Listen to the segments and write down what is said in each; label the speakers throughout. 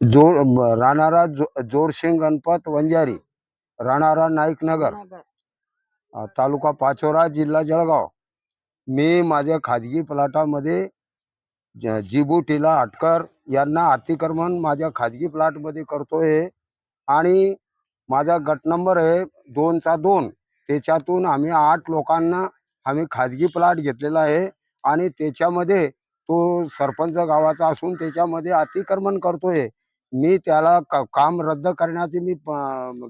Speaker 1: जोर म- राहणारा जो- जोरसिंग गणपत वंजारी राहणारा नाईक नगर. अ, तालुका पाचोरा जिल्हा जळगाव. मी माझ्या खाजगी प्लॉटामध्ये ज- जिबुटीला अटकर यांना अतिक्रमण माझ्या खाजगी प्लॉटमध्ये करतोय आणि माझा गट नंबर आहे दोनचा दोन. त्याच्यातून आम्ही आठ लोकांना आम्ही खाजगी प्लॉट घेतलेला आहे आणि त्याच्यामध्ये तो सरपंच गावाचा असून त्याच्यामध्ये अतिक्रमण करतोय. मी त्याला क- काम रद्द करण्याची मी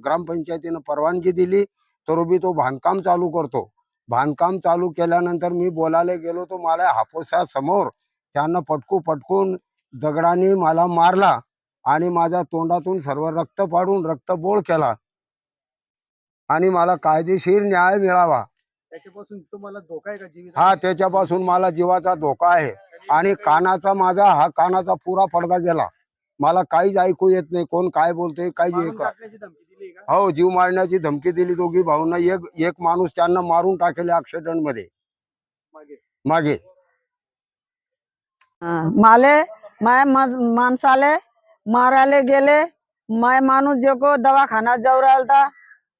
Speaker 1: ग्रामपंचायतीनं परवानगी दिली तर बी तो बांधकाम चालू करतो. बांधकाम चालू केल्यानंतर मी बोलायला गेलो तो मला हापोसा समोर त्यानं पटकू पटकून दगडाने मला मारला आणि माझ्या तोंडातून सर्व रक्त पाडून रक्तबोळ केला. आणि मला कायदेशीर न्याय मिळावा.
Speaker 2: त्याच्यापासून तुम्हाला धोका आहे का जीवित?
Speaker 1: हा त्याच्यापासून मला जीवाचा धोका आहे. आणि कानाचा माझा हा कानाचा पुरा पडदा गेला. मला काहीच ऐकू येत नाही. कोण काय बोलतोय काही हो जीव मारण्याची धमकी दिली दोघी भाऊंना. एक एक माणूस त्यांना मारून टाकेल ऍक्सिडेंटमध्ये.
Speaker 2: मागे.
Speaker 1: मागे.
Speaker 3: हाँ, माले मैं मज- माणसाले मारायला गेले. मैं माणूस जो को दवाखाना
Speaker 2: कोणी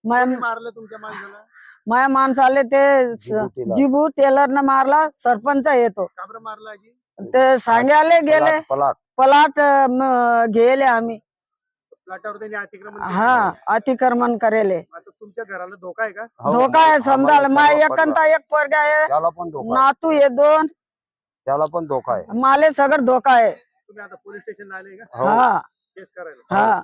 Speaker 2: मारलं तुमच्या माणसाला?
Speaker 3: मैं माणसाले ते
Speaker 1: जिबू
Speaker 3: जिबू टेलर न मारला सरपंच येतो
Speaker 2: का बरं मारलं आजी?
Speaker 3: ते सांगायला गेले.
Speaker 1: पलाट- पलाट.
Speaker 3: म, गेले आम्ही.
Speaker 2: प्लॉटावर त्यांनी अतिक्रमण केलं.
Speaker 3: हा अतिक्रमण करेले.
Speaker 2: आता तुमच्या घराला धोका आहे का?
Speaker 1: हो,
Speaker 3: धोका आहे माय. एकंता एक पोरगा आहे.
Speaker 1: त्याला पण धोका आहे.
Speaker 3: नातू आहे दोन.
Speaker 1: त्याला पण धोका आहे.
Speaker 3: माले सगळं धोका आहे.
Speaker 2: तुम्ही आता पोलीस स्टेशनला आले का?
Speaker 1: हो.
Speaker 3: हा.
Speaker 2: केस करायला.
Speaker 3: हा.